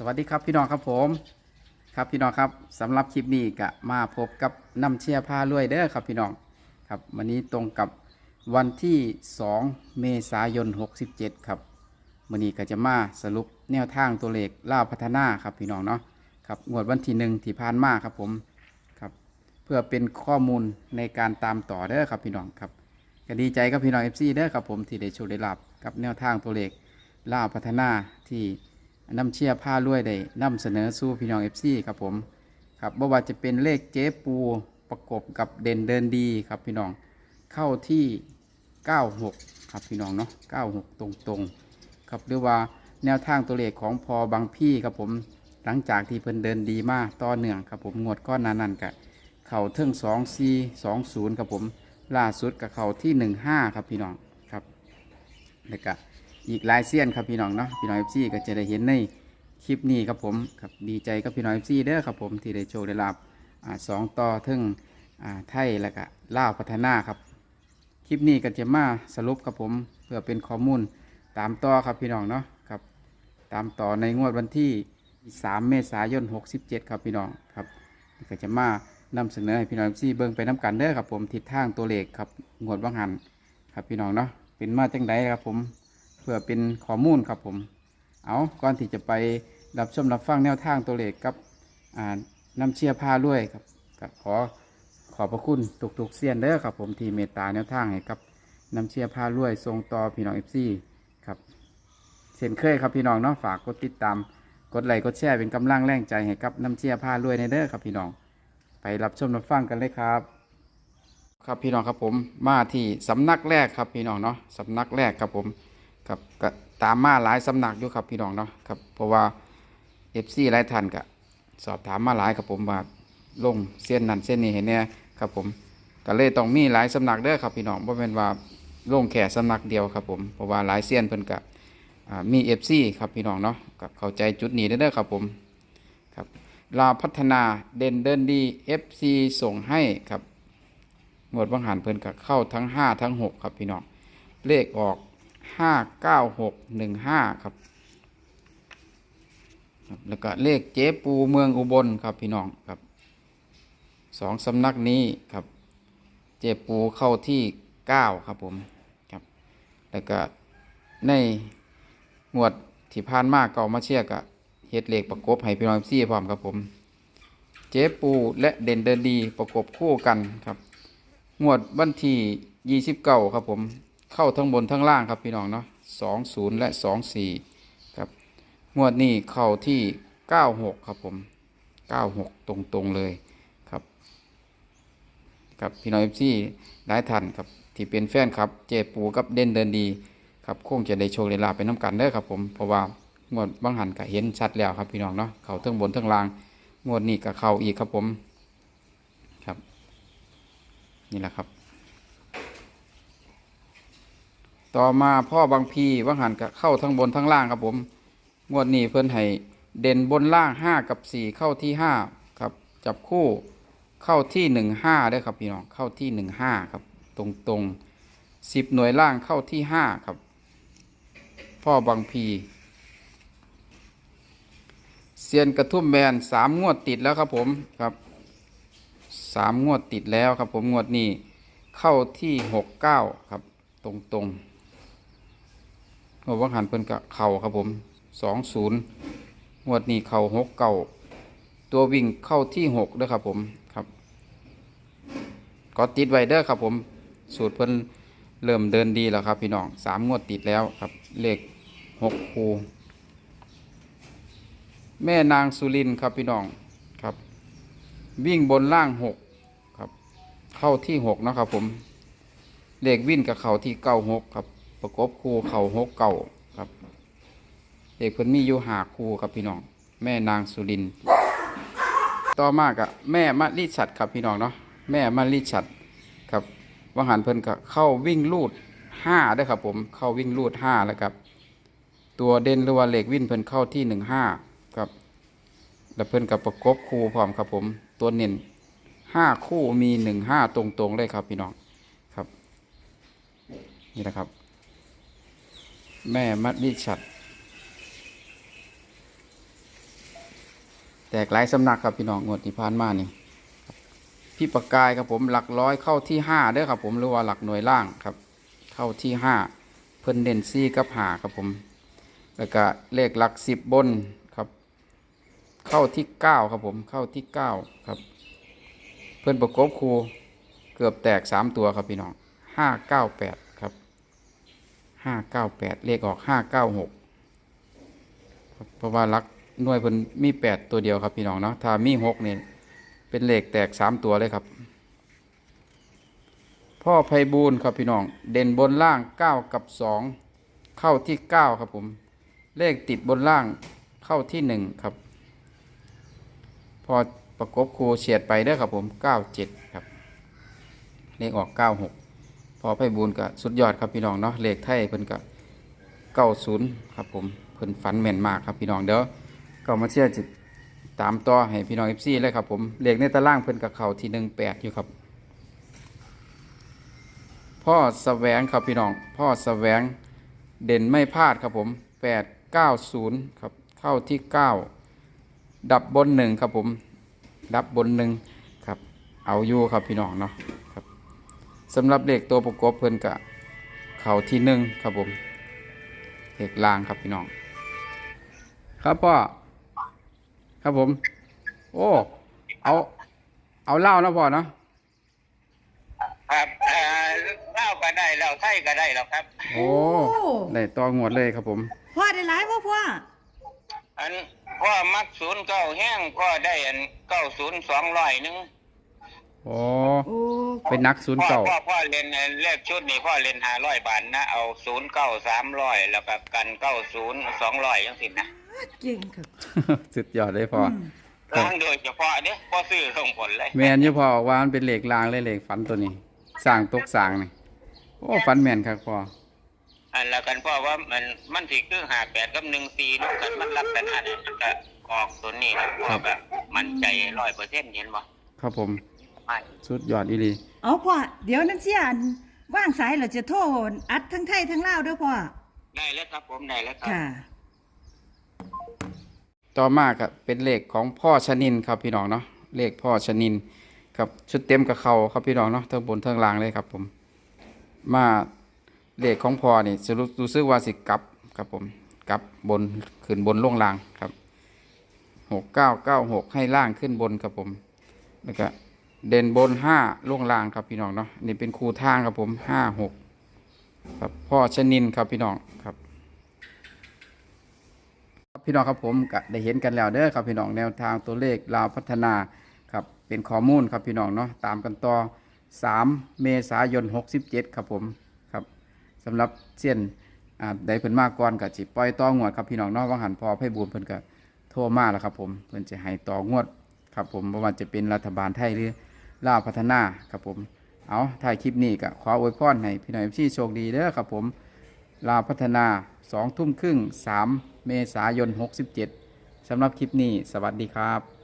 สวัสดีครับพี่น้องครับผม ครับพี่น้องครับสำหรับคลิปนี้ก็มาพบกับน้ำเชียร์พารวยเด้อครับพี่น้องครับวันนี้ตรงกับวันที่ 2 เมษายน 67 ครับวันนี้ก็จะมาสรุปแนวทางตัวเลขล่าพัฒนาครับพี่น้องเนาะครับงวดวันที่หนึ่งที่ผ่านมาครับผมครับเพื่อเป็นข้อมูลในการตามต่อเด้อครับพี่น้องครับก็ดีใจกับพี่น้อง FC เด้อครับผมที่ได้โชว์ได้รับกับแนวทางตัวเลขล่าพัฒนาที่ นำเชียร์ผ้าลวยได้นำเสนอสู่พี่น้องเอฟซีครับผมครับบ่ว่าจะเป็นเลขเจ๊ปูประกบกับเด่นเดินดีครับพี่น้องเข้าที่ 96 ครับพี่น้องเนาะ96 ตรงๆ ครับหรือว่าแนวทางตัวเลขของพอบางพี่ครับผมหลังจากที่เพิ่นเดินดีมากต่อเนื่องครับผมงวดก้อนนานั้นกะเข่าเทิง2 4 2 0ครับผมล่าสุดกับเข่าที่15ครับพี่น้องครับแล้วก็ อีกหลายเซียนครับพี่น้องเนาะพี่น้องเอฟซีก็จะได้เห็นในคลิปนี้ครับผมครับดีใจกับพี่น้องเอฟซีเด้อครับผมที่ได้โชว์ได้รับสองต่อถึงอ่าไทยแล้วก็ล่าวพัฒนาครับ คลิปนี้ก็จะมาสรุปครับผมเพื่อเป็นข้อมูลตามต่อครับพี่น้องเนาะครับตามต่อในงวดวันที่ 3 เมษายน 67 ครับพี่น้องครับก็จะมานำเสนอให้พี่น้องเอฟซีเบิ่งไปน้กันเด้อครับผมทิศทางตัวเลขครับงวดว่างหันครับพี่น้องเนาะเป็นมาจังไดครับผม พื่อเป็นข้อมูลครับผม เอาก่อนที่จะไปรับชมรับฟังแนวทางตัวเลขกับน้ำเชียร์พาด้วยครับก็ขอขอบพระคุณทุกๆเซียนเด้อครับผมที่เมตตาแนวทางให้กับน้ำเชียร์พาด้วยทรงต่อพี่น้องเอฟซีครับเช่นเคยครับพี่น้องเนาะฝากกดติดตามกดไลค์กดแชร์เป็นกำลังแรงใจให้กับน้ำเชียร์พาด้วยในเด้อครับพี่น้อง ไปรับชมรับฟังกันเลยครับ ครับพี่น้องครับผมมาที่สำนักแรกครับพี่น้องเนาะสำนักแรกครับผม ครับก็ตามมาหลายสำนักอยู่ครับพี่น้องเนาะครับเพราะว่าเอฟซีหลายท่านก็สอบถามมาหลายครับผมว่าลงเส้นนั้นเส้นนี้เห็นเนี่ยครับผมก็เลยต้องมีหลายสำนักเด้อครับพี่น้องเพราะเป็นว่าลงแค่สำนักเดียวครับผมเพราะว่าหลายเส้นเพิ่นก็อ่ามีเอฟซีครับพี่น้องเนาะก็เข้าใจจุดนี้เด้อครับผมครับลาพัฒนาเด่นเดินดีเอฟซีส่งให้ครับหมวดวังหันเพิ่นก็เข้าทั้ง 5 ทั้ง 6 ครับพี่น้องเลขออก ห้าเก้าหกหนึ่งห้าครับ แล้วก็เลขเจ๊ปูเมืองอุบลครับพี่น้องครับสองสำนักนี้ครับ เจ๊ปูเข้าที่เก้าครับผมครับ แล้วก็ในหมวดที่ผ่านมาเก่ามาเชียร์กะเฮ็ดเลขประกบให้พี่น้องซี่พร้อมครับผม เจ๊ปูและเด่นเดินดีประกบคู่กันครับหมวดวันที่ยี่สิบเก้าครับผม เข้าทั้งบนทั้งล่างครับพี่น้องเนาะสองศูนย์และสองสี่ครับงวดนี้เข้าที่เก้าหกครับผมเก้าหกตรงตรงๆเลยครับ ครับพี่น้องเอฟซีหลายท่านครับที่เป็นแฟนครับเจปูกับเด่นเดินดีครับคงจะได้โชคได้ลาไปน้ำกันเด้อครับผมเพราะว่างวดบางหันก็เห็นชัดแล้วครับพี่น้องเนาะเข้าทั้งบนทั้งล่าง งวดนี้ก็เข้าอีกครับผมครับ นี่แหละครับ ต่อมาพ่อบางพีว่างหันกับเข้าทั้งบนทั้งล่างครับผม งวดนี้เพิ่นให้เด่นบนล่างห้ากับสี่เข้าที่ห้าครับ จับคู่เข้าที่หนึ่งห้าได้ครับพี่น้องเข้าที่หนึ่งห้าครับ ตรงตรงสิบหน่วยล่างเข้าที่ห้าครับ พ่อบางพีเซียนกระทุ่มแบนสามงวดติดแล้วครับผมครับสามงวดติดแล้วครับผมงวดนี้เข้าที่หกเก้าครับ ตรงตรง งวดวังหันเพิ่นกะเข่าครับผมสองศูนย์งวดนี้เข่าหกเก่าตัววิ่งเข้าที่หกเด้อครับผมครับก็ติดไว้เด้อครับผมสูตรเพิ่นเริ่มเดินดีแล้วครับ พี่น้องสามงวดติดแล้วครับ เลขหกคูแม่นางสุรินทร์ครับพี่น้องครับ วิ่งบนล่างหกครับ เข้าที่หกนะครับผมเลขวิ่นกับเข่าที่เก้าหกครับ ประกบคู่เขาหกเก้าครับเลขเพิ่นมีอยู่หาคู่ครับพี่น้อง แม่นางสุริน ต่อมากับแม่มะลิฉัดครับพี่น้องเนาะแม่มะลิฉัดครับวังหันเพิ่นก็เข้าวิ่งลูดห้าได้ครับผมเข้าวิ่งลูดห้าแล้วครับ ตัวเด่นหรือว่าเลขวิ่นเพิ่นเข้าที่หนึ่งห้าครับแล้วเพิ่นกับประกบคู่พร้อมครับผมตัวเน้นห้าคู่มีหนึ่งห้าตรงๆเลยครับพี่น้องครับ นี่นะครับ แม่มัดลิชัด แตกหลายสำนักครับพี่น้องงวดที่ผ่านมานี่พี่ประกายครับผมหลักร้อยเข้าที่ห้าเด้อครับผมหรือว่าหลักหน่วยล่างครับ เข้าที่ห้าเพิ่นเด่นซี่กับหาครับผม แล้วก็เลขหลักสิบบนครับ เข้าที่เก้าครับผมเข้าที่เก้าครับ เพิ่นประกบคูเกือบแตกสามตัวครับพี่น้องห้าเก้าแปด ห้าเก้าแปดเลขออกห้าเก้าหกเพราะว่าลักหน่วยเพิ่นมีแปดตัวเดียวครับพี่น้องเนาะถ้ามีหกเนี่ยเป็นเลขแตกสามตัวเลยครับ พ่อไพบูลครับพี่น้อง เด่นบนล่างเก้ากับสองเข้าที่เก้าครับผม เลขติดบนล่างเข้าที่หนึ่งครับ พอประกบคูเฉียดไปได้อครับผมเก้าเจ็ดครับ เลขออกเก้าหก พอไพ่บูลย์ก็สุดยอดครับพี่น้องเนาะเลขไทยเพิ่นก็เก้าศูนย์ครับผมเพิ่นฝันแม่นมากครับพี่น้องเด้อก็มาเชื่อจิตตามต่อให้พี่น้องเอฟซีเลยครับผมเลขในตารางเพิ่นกับเข่าที่หนึ่งแปดอยู่ครับ พ่อแสวงครับพี่น้อง พ่อแสวงเด่นไม่พลาดครับผมแปดเก้าศูนย์ครับเข้าที่เก้าดับบนหนึ่งครับผมดับบนหนึ่งครับ เอาอยู่ครับพี่น้องเนาะ สำหรับเลขตัวประกบเพิ่นกะเข่าที่หนึ่งครับผมเลขล่างครับพี่น้อง ครับพ่อครับผม โอ้ เอา เอาเหล้านะพ่อเนาะครับเอ่อเล่าวก็ได้แล้วไทยก็ได้แล้วครับโอ้ ได้ต่องวดเลยครับผม พ่อได้หลายพ่อพ่ออันพ่อมักศูนย์เก้าแห้งพ่อได้อันเก้าศูนย์สองร้อยหนึ่ง โอ้โอ้เป็นนักศูนย์พ่อเก่าพ่อพ่อเรียนเอ่อเลขชุดนี้พ่อเรียนห้าร้อยบาทนะเอาศูนย์เก้าสามร้อยแล้วก็กันเก้าศูนย์สองร้อยยังสินะเก่งครับสุดยอดเลยพ่ออ มครับ ล้างโดยเฉพาะเนี่ยพ่อซื้อส่งผลเลยแมนอยู่พ่อบอกว่ามันเป็นเหล็กรางเลยเหล็กฝันตัวนี้สร้างตกสร้างนี่โอ้ฝันแมนครับพ่ออันแล้วกันพ่อว่ามันมันสิคือหาแปดกับหนึ่งสี่ลูกกันมันรักกันอันนี้มันก็ออกตัวนี้นะพ่อก็มั่นใจร้อยเปอร์เซ็นต์เห็นบ่ครับผม ไม่สุดยอดอีหลีเอาพ่อเดี๋ยวนั้นเสียอันว่างสายเราจะโทรอัดทั้งไทยทั้งลาวเด้อพ่อได้แล้วครับผมได้แล้วครับค่ะ ต่อมาก็เป็นเลขของพ่อชนินครับพี่น้องเนาะเลขพ่อชนินครับชุดเต็มกับเขาครับพี่น้องเนาะทั้งบนทั้งล่างเลยครับผม มาเลขของพ่อนี่สรุปรู้สึกว่าสิกลับครับผมกลับบนขึ้นบนล่งล่างครับหกเก้าเก้าหกให้ล่างขึ้นบนครับผมแล้วก็ เด่นบนห้าล่วงล่างครับพี่น้องเนาะนี่เป็นคูทางครับผมห้าหกครับพ่อชนินครับพี่น้องครับ พี่น้องครับผมก็ได้เห็นกันแล้วเด้อครับพี่น้องแนวทางตัวเลขลาวพัฒนาครับเป็นข้อมูลครับพี่น้องเนาะตามกันต่อ 3 เมษายน 67 ครับผมครับสำหรับเส้นอ่าได้เพิ่นมากก่อนกับจิปล่อยต่องวดครับพี่น้องเนาะว่างหันพอให้บูญเพิ่นก็โทรมาแล้วครับผมเพิ่นจะให้ต่องวดครับผมบ่ว่าจะเป็นรัฐบาลไทยหรือ ลาพัฒนาครับผม เอาถ่ายคลิปนี้ก็ขออวยพรให้พี่น้องพี่โชคดีเด้อครับผมลาพัฒนา2ทุ่มครึ่ง 3 เมษายน 67สำหรับคลิปนี้ สวัสดีครับ